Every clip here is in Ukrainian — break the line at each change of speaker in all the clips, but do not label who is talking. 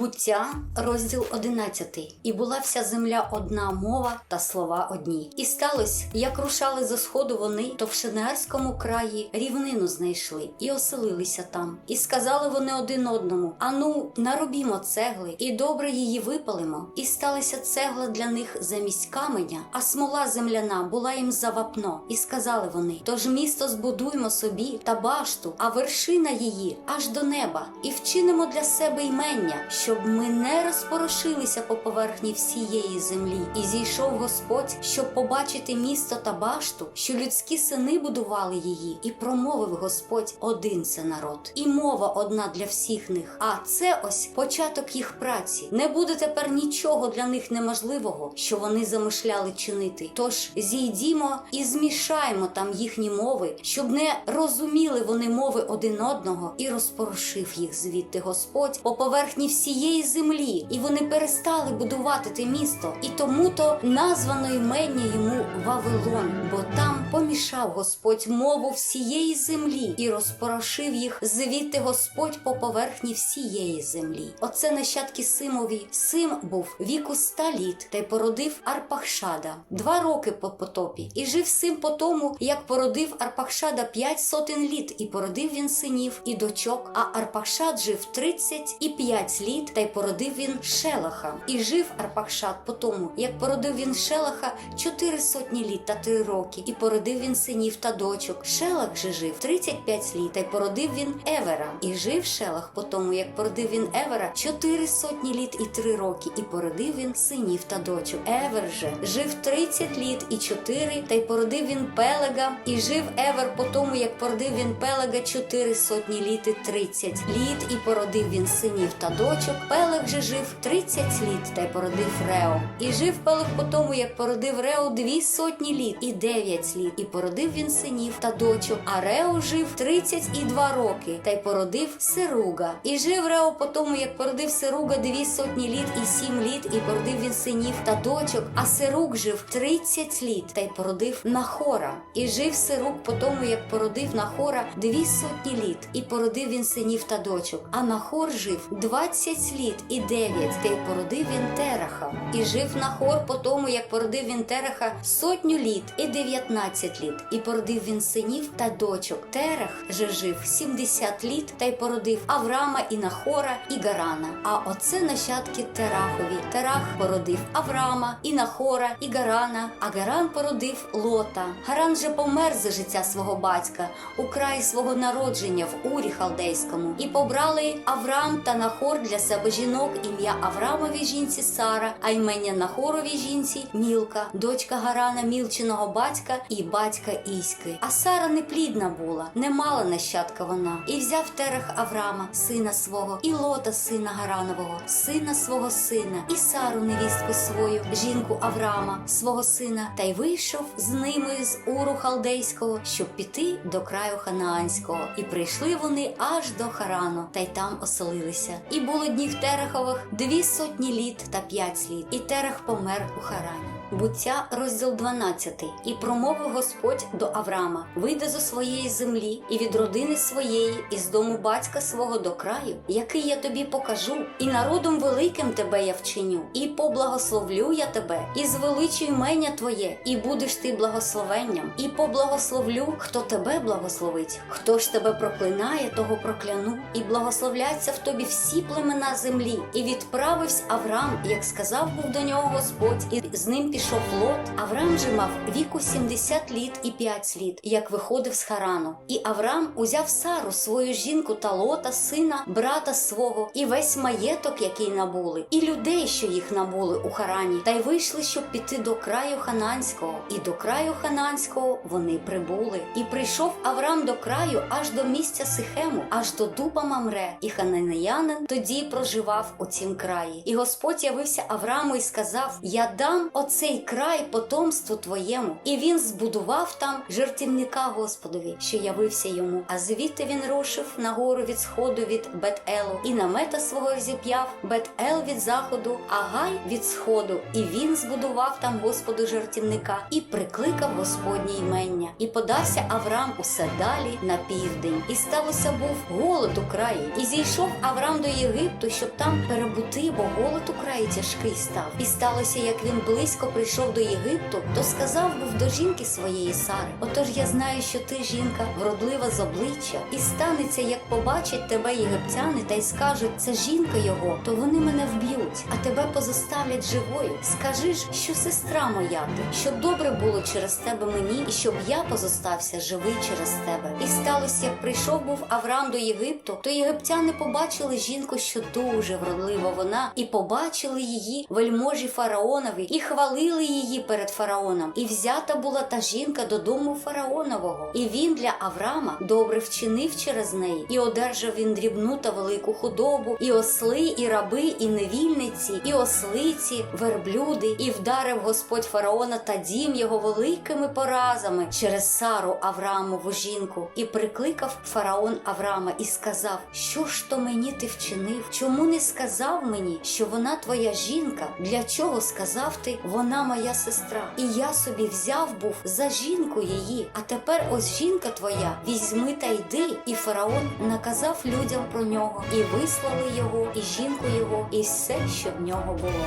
Буття, розділ 11. І була вся земля одна мова та слова одні. І сталося, як рушали зо сходу вони, то в Шинеарському краї рівнину знайшли і оселилися там. І сказали вони один одному: Ану, наробімо цегли, і добре її випалимо. І сталася цегла для них замість каменя, а смола земляна була їм за вапно. І сказали вони: Тож місто збудуймо собі та башту, а вершина її аж до неба, і вчинимо для себе ймення, щоб ми не розпорошилися по поверхні всієї землі. І зійшов Господь, щоб побачити місто та башту, що людські сини будували її, і промовив Господь один це народ, і мова одна для всіх них. А це ось початок їх праці. Не буде тепер нічого для них неможливого, що вони замишляли чинити. Тож зійдімо і змішаємо там їхні мови, щоб не розуміли вони мови один одного, і розпорошив їх звідти Господь по поверхні всієї землі, і вони перестали будувати те місто, і тому то названо імення йому Вавилон, бо там помішав Господь мову всієї землі і розпорошив їх звідти Господь по поверхні всієї землі. Оце нащадки Симові. Сим був віку ста літ та й породив Арпахшада два роки по потопі, і жив Сим по тому, як породив Арпахшада п'ять сотень літ, і породив він синів і дочок. А Арпахшад жив тридцять і п'ять літ, та й породив він Шелаха. І жив Арпахшад по тому, як породив він Шелаха чотири сотні літ та три роки, і породив він синів та дочок. Шелах же жив 35 літ, та й породив він Евера. І жив Шелах по тому, як породив він Евера чотири сотні літ і три роки, і породив він синів та дочок. Евер же жив 30 літ і чотири, та й породив він Пелега. І жив Евер по тому, як породив він Пелега чотири сотні літ і тридцять літ, і породив він синів та дочок. Пелег же жив 30 літ, та й породив Рео. І жив Пелег по тому, як породив Рео дві сотні літ і дев'ять літ, і породив він синів та дочок. А Рео жив 32 роки, та й породив Сируга. І жив Рео по тому, як породив Сируга дві сотні літ і сім літ, і породив він синів та дочок. А Сируг жив 30 літ, та й породив Нахора. І жив Сируг по тому, як породив Нахора дві сотні літ, і породив він синів та дочок. А Нахор жив 20 літ і 9, та й породив він Тераха. І жив Нахор по тому, як породив він Тераха сотню літ і 19 літ, і породив він синів та дочок. Терех же жив 70 літ, та й породив Аврама і Нахора і Гарана. А оце нащадки Терахові. Терах породив Аврама і Нахора і Гарана, а Гаран породив Лота. Гаран же помер за життя свого батька у краї свого народження в Урі Халдейському. І побрали Аврам та Нахор для себе жінок ім'я Аврамовій жінці Сара, а імення Нахоровій жінці Мілка, дочка Гарана Мілчиного батька і батька Іськи. А Сара неплідна була, не мала нащадка вона. І взяв Терех Аврама, сина свого, і Лота, сина Гаранового, сина свого сина, і Сару, невістку свою, жінку Авраама, свого сина, та й вийшов з ними з Уру Халдейського, щоб піти до краю Ханаанського. І прийшли вони аж до Харану, та й там оселилися. І було днів Терехових дві сотні літ та п'ять літ, і Терех помер у Харані. Буття, розділ 12. І промовив Господь до Авраама: вийди зо своєї землі і від родини своєї, і з дому батька свого до краю, який я тобі покажу, і народом великим тебе я вчиню, і поблагословлю я тебе, і звеличу імення твоє, і будеш ти благословенням, і поблагословлю, хто тебе благословить. Хто ж тебе проклинає, того прокляну, і благословляться в тобі всі племена землі. І відправився Авраам, як сказав був до нього Господь, і з ним пішов Лот. Авраам же мав віку 70 літ і 5 літ, як виходив з Харану. І Авраам узяв Сару, свою жінку та Лота, сина, брата свого, і весь маєток, який набули, і людей, що їх набули у Харані, та й вийшли, щоб піти до краю Хананського. І до краю Хананського вони прибули. І прийшов Авраам до краю аж до місця Сихему, аж до дуба Мамре. І хананеянин тоді проживав у цім краї. І Господь явився Аврааму і сказав: Я дам оцей цей край потомству твоєму. І він збудував там жертівника Господові, що явився йому. А звідти він рушив на гору від сходу від Бет-Елу, і намета свого зіп'яв Бет-Ел від заходу, а Гай від сходу. І він збудував там Господу жертівника і прикликав Господнє імення. І подався Авраам усе далі на південь. І сталося був голод у краї. І зійшов Авраам до Єгипту, щоб там перебути, бо голод у краї тяжкий став. І сталося, як він близько прийшов до Єгипту, то сказав був до жінки своєї Сари: Отож я знаю, що ти жінка вродлива з обличчя, і станеться, як побачать тебе єгиптяни, та й скажуть, це жінка його, то вони мене вб'ють, а тебе позоставлять живою. Скажи ж, що сестра моя ти, щоб добре було через тебе мені, і щоб я позостався живий через тебе. І сталося, як прийшов був Авраам до Єгипту, то єгиптяни побачили жінку, що дуже вродлива вона, і побачили її вельможі фараонові, і хвалили її перед фараоном. І взята була та жінка додому фараонового. І він для Авраама добре вчинив через неї, і одержав він дрібну та велику худобу, і осли, і раби, і невільниці, і ослиці, верблюди, і вдарив Господь фараона та дім його великими поразами через Сару Авраамову жінку, і прикликав фараон Авраама і сказав: Що ж то мені ти вчинив? Чому не сказав мені, що вона твоя жінка? Для чого сказав ти, вона моя сестра? І я собі взяв був за жінку її. А тепер ось жінка твоя, візьми та йди. І фараон наказав людям про нього, і вислали його, і жінку його, і все, що в нього було.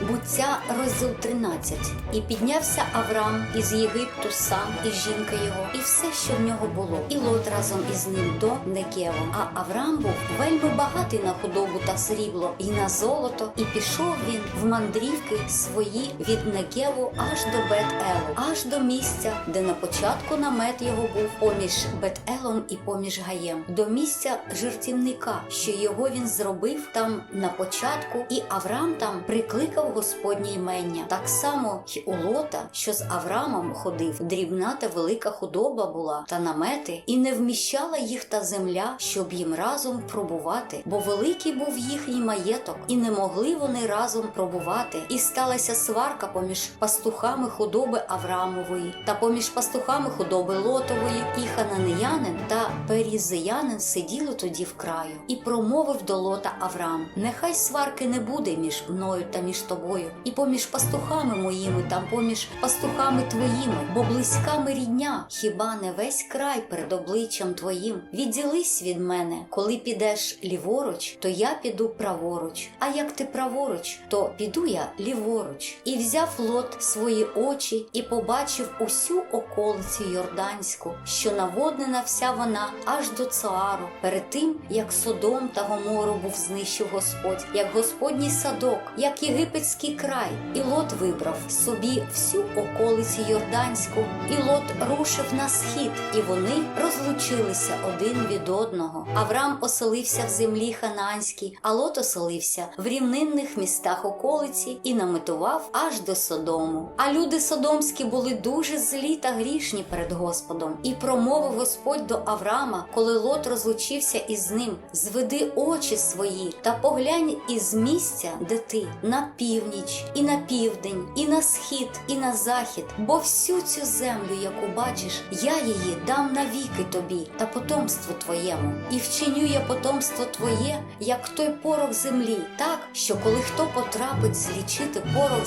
Буття розділ 13. І піднявся Авраам із Єгипту сам, і жінка його, і все, що в нього було, і лот разом із ним до Некеву. А Авраам був вельми багатий на худобу та срібло, і на золото, і пішов він в мандрівки свої від Некеву аж до Бет-Елу, аж до місця, де на початку намет його був поміж Бет-Елом і поміж Гаєм, до місця жертівника, що його він зробив там на початку, і Авраам там прикликав Господнє імення. Так само й у Лота, що з Авраамом ходив, дрібна та велика худоба була, та намети, і не вміщала їх та земля, щоб їм разом пробувати, бо великий був їхній маєток, і не могли вони разом пробувати. І сталася сварка поміж пастухами худоби Авраамової та поміж пастухами худоби Лотової, і хананеянин та перізеянин сиділи тоді в краю, і промовив до Лота Авраам: Нехай сварки не буде між мною та між тобою, і поміж пастухами моїми, та поміж пастухами твоїми, бо близька ми рідня, хіба не весь край перед обличчям твоїм? Відділись від мене, коли підеш ліворуч, то я піду праворуч. А як ти праворуч, то піду я ліворуч. І взяв лот свої очі і побачив усю околицю Йорданську, що наводнена вся вона аж до Цоару, перед тим як Содом та Гомору був знищив Господь, як Господній садок, як єгипетський край. І лот вибрав собі всю околицю Йорданську, і лот рушив на схід, і вони розлучилися один від одного. Авраам оселився в землі Ханаанській, а лот оселився в рівнинних містах околиці і наметував аж до Содому. А люди содомські були дуже злі та грішні перед Господом. І промовив Господь до Авраама, коли лот розлучився із ним: зведи очі свої та поглянь із місця, де ти на північ, і на південь, і на схід, і на захід, бо всю цю землю, яку бачиш, я її дам навіки тобі та потомству твоєму, і вчиню я потомство твоє, як той порох землі, так що коли хто потрапить злічити порох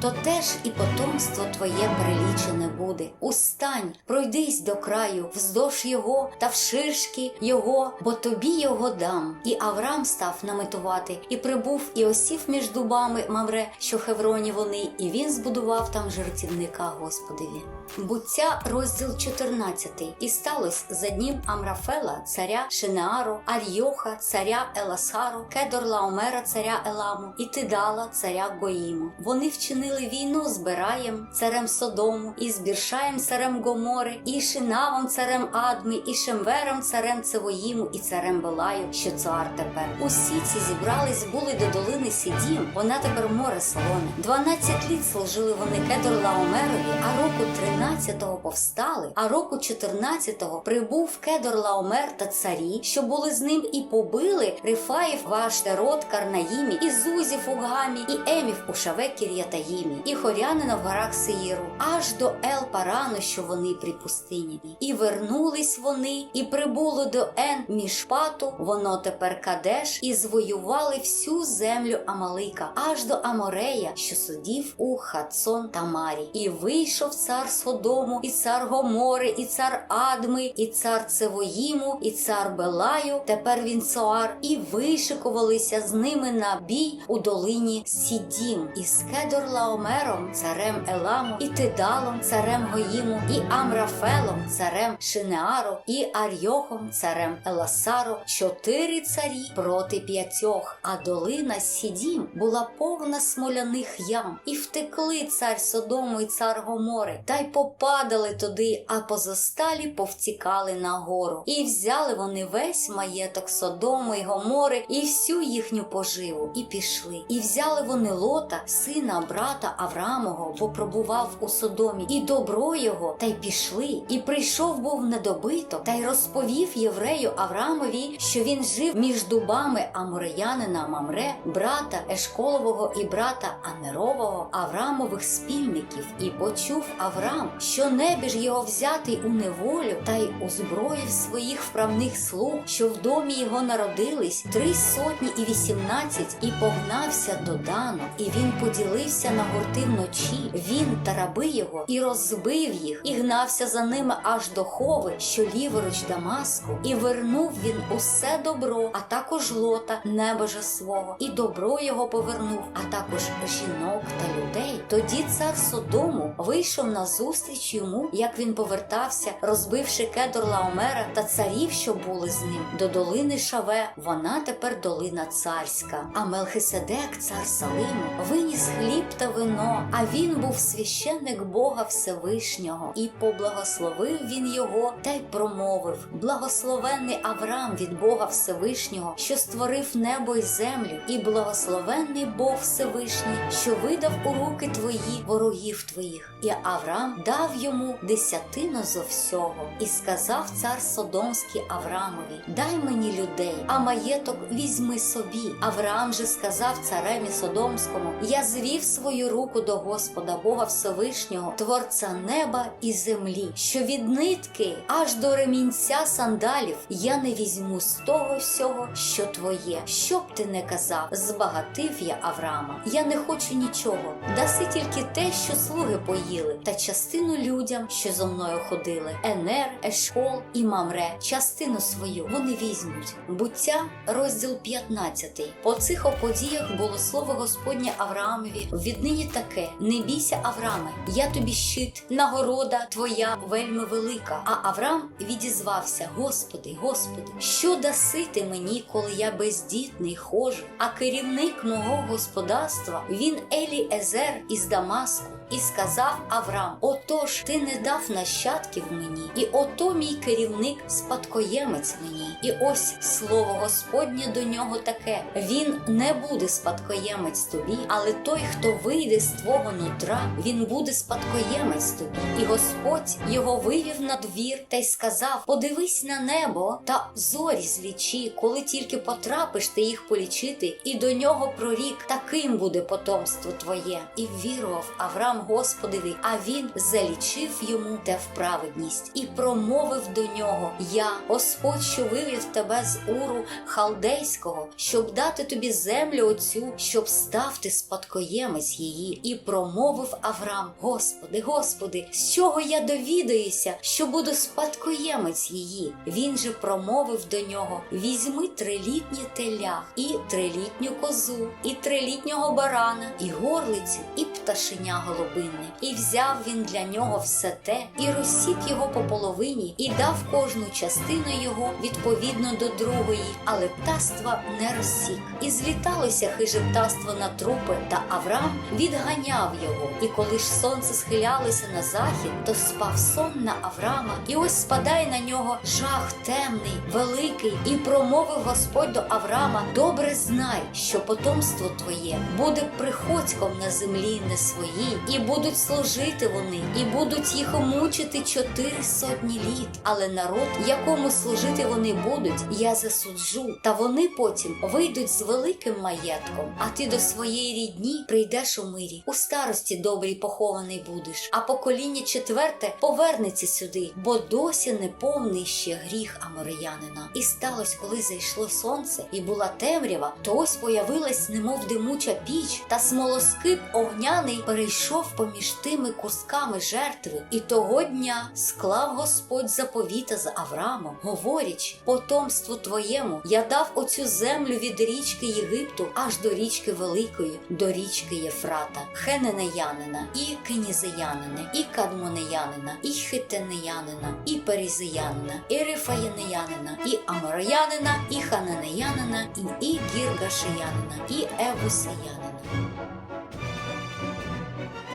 то теж і потомство твоє перелічене буде. Устань, пройдись до краю, вздовж його та вширшки його, бо тобі його дам. І Авраам став наметувати, і прибув і осів між дубами Мамре, що Хевроні вони, і він збудував там жертівника Господеві. Буття, розділ 14. І сталося за днів Амрафела, царя Шинеару, Арйоха, царя Еласару, Кедорлаомера, царя Еламу, і Тидала, царя Гоїму. Вони вчинили війну з Бераєм, царем Содому, і з Біршаєм, царем Гомори, і Шинавом, царем Адми, і Шемвером, царем Цевоїму, і царем Белаю, що цар тепер. Усі ці зібрались були до долини Сідім, вона тепер море солоне. Дванадцять літ служили вони Кедорлаомерові, а року 13-го повстали, а року 14-го прибув Кедорлаомер та царі, що були з ним, і побили Рифаїв, Ваштерот, Карнаїмі, і Зузів у Гамі, і Емів у Шаве Кір'ятаїмі, Ефраїмі, і хорянина в горах Сеїру, аж до Ел Парану, що вони при пустині. І вернулись вони, і прибуло до Ен Мішпату, воно тепер Кадеш, і звоювали всю землю Амалика, аж до Аморея, що сидів у Хацон Тамарі. І вийшов цар Содому, і цар Гомори, і цар Адми, і цар Цевоїму, і цар Белаю. Тепер він Соар, і вишикувалися з ними на бій у долині Сідім, і з Кедорлаомером, царем Еламу, і Тидалом, царем Гоїму, і Амрафелом, царем Шинеару, і Арйохом, царем Еласару. Чотири царі проти п'ятьох. А долина Сідім була повна смоляних ям, і втекли цар Содому і цар Гомори, та й попадали туди, а позосталі повтікали на гору. І взяли вони весь маєток Содому і Гомори, і всю їхню поживу, і пішли. І взяли вони лота, сина брата Авраамого, бо пробував у Содомі, і добро його, та й пішли. І прийшов був недобиток, та й розповів єврею Авраамові, що він жив між дубами Амореянина Мамре, брата Ешколового і брата Анерового, Авраамових спільників, і почув Авраам, що небіж його взятий у неволю, та й озброїв своїх вправних слуг, що в домі його народились три сотні і вісімнадцять, і погнався до Дану, і він поділився на гурти вночі. Він та раби його, і розбив їх, і гнався за ними аж до хови, що ліворуч Дамаску, і вернув він усе добро, а також лота, небожа свого, і добро його повернув, а також жінок та людей. Тоді цар Содому вийшов на зустріч йому, як він повертався, розбивши кедор Лаомера та царів, що були з ним, до долини Шаве. Вона тепер долина царська. А Мелхиседек, цар Салиму, виніс хліб та вино. А він був священник Бога Всевишнього, і поблагословив він його та й промовив: Благословенний Авраам від Бога Всевишнього, що створив небо й землю, і благословенний Бог Всевишній, що видав у руки твої ворогів твоїх. І Авраам дав йому десятину зо всього, і сказав цар Содомський Авраамові: Дай мені людей, а маєток візьми собі. Авраам же сказав цареві Содомському: Я звів свою руку до Господа Бога Всевишнього, творця неба і землі, що від нитки аж до ремінця сандалів я не візьму з того всього, що твоє. Що б ти не казав, збагатив я Авраама. Я не хочу нічого. Даси тільки те, що слуги поїли, та частину людям, що зо мною ходили. Енер, Ешкол і Мамре. Частину свою вони візьмуть. Буття, розділ 15. По цих подіях було слово Господнє Авраамові. Віднині таке: не бійся, Авраме, я тобі щит, нагорода твоя вельми велика. А Авраам відізвався: Господи, Господи, що даси ти мені, коли я бездітний хожу? А керівник мого господарства він Елі Езер із Дамаску. І сказав Авраам: Отож, ти не дав нащадків мені, і ото мій керівник спадкоємець мені. І ось слово Господнє до нього таке: він не буде спадкоємець тобі, але той, хто вийде з твого нутра, він буде спадкоємець тобі. І Господь його вивів на двір та й сказав: Подивись на небо та зорі злічі, коли тільки потрапиш ти їх полічити, і до нього прорік, таким буде потомство твоє. І вірував Авраам Господові, а він залічив йому те в праведність і промовив до нього: Я, Господь, що вивів тебе з уру халдейського, щоб дати тобі землю оцю, щоб став ти спадкоємець її, і промовив Авраам: Господи, Господи, з чого я довідаюся, що буду спадкоємець її? Він же промовив до нього: Візьми трилітнє теля, і трилітню козу, і трилітнього барана, і горлицю, і пташеня голубинне. І взяв він для нього все те, і розсік його по половині, і дав кожну частину його відповідно до другої, але птаства не розсік. І зліталося хиже птаство на трупи, та Авраам відганяв його. І коли ж сонце схилялося на захід, то спав сон на Авраама, і ось спадає на нього жах темний, великий, і промовив Господь до Авраама: Добре знай, що потомство твоє буде приходьком на землі не своїй, і будуть служити вони, і будуть їх мучити чотири сотні літ. Але народ, якому служити вони будуть, я засуджу. Та вони потім вийдуть з великим маєтком. А ти до своєї рідні прийдеш у мирі. У старості добрій похований будеш. А покоління четверте повернеться сюди, бо досі не повний ще гріх амореянина. І сталося, коли зайшло сонце, і була темрява, то ось появилась, немов димуча піч, та смолоскип огняний перейшов поміж тими кусками жертви. І того дня склав Господь заповіта з Авраамом, говорячи, потомству твоєму я дав оцю землю від річки Єгипту аж до річки Великої, до річки Єфрата, Хененеянина, і Кенізеянина, і Кадмонеянина, і Хитенеянина, і Перізеянина, і Рифаєнеянина, і Амороянина, і Хананеянина, і Гіргашеянина, і Евусеянина.